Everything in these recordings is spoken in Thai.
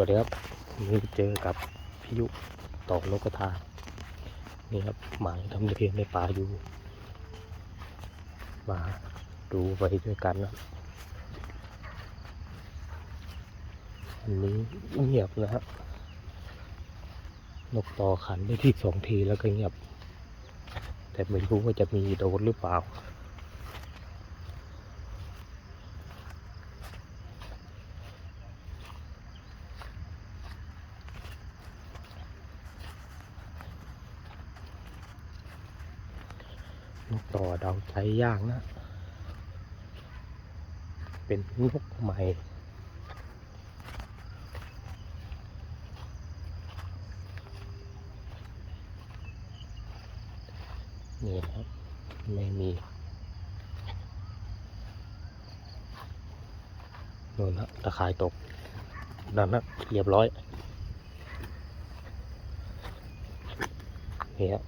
วัสดีครับนี่เจอกับพิยุต่อนกกระทา นี่ครับหมาทำเรียนในป่าอยู่ มาดูไปด้วยกันนะอันนี้เงียบนะฮะนกต่อขันได้ที่สองทีแล้วก็เงียบ แต่ไม่รู้ว่าจะมีโดนหรือเปล่า ต่อเดาใจยากนะ เป็นนกใหม่นี่ครับ ไม่มีโน่นนะตะข่ายตกนั่นนะเรียบร้อยนี่ฮะ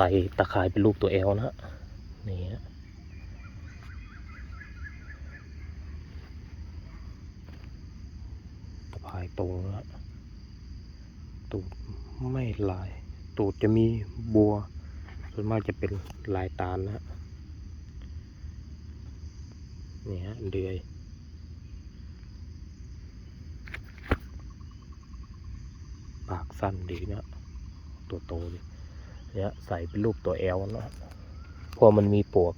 ใส่ตะข่ายเป็นรูปตัวแอลนะฮะนี่ฮะตะข่ายตรงนะฮะตูดไม่ลาย ตูดจะมีบัว ส่วนมากจะเป็นลายตาลนะฮะนี่ฮะเดือยปากสั้นดีนะ ตัวโตเเนี่ยใส่เป็นรูปตัวแอลนะเพราะมันมีปวก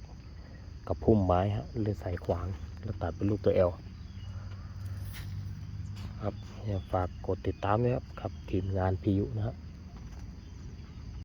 กับพุ่มไม้ฮะเลยใส่ขวางแล้วตัดเป็นรูปตัวแอลครับฝากกดติดตามนะครับกับทีมงานพิยุนะครับ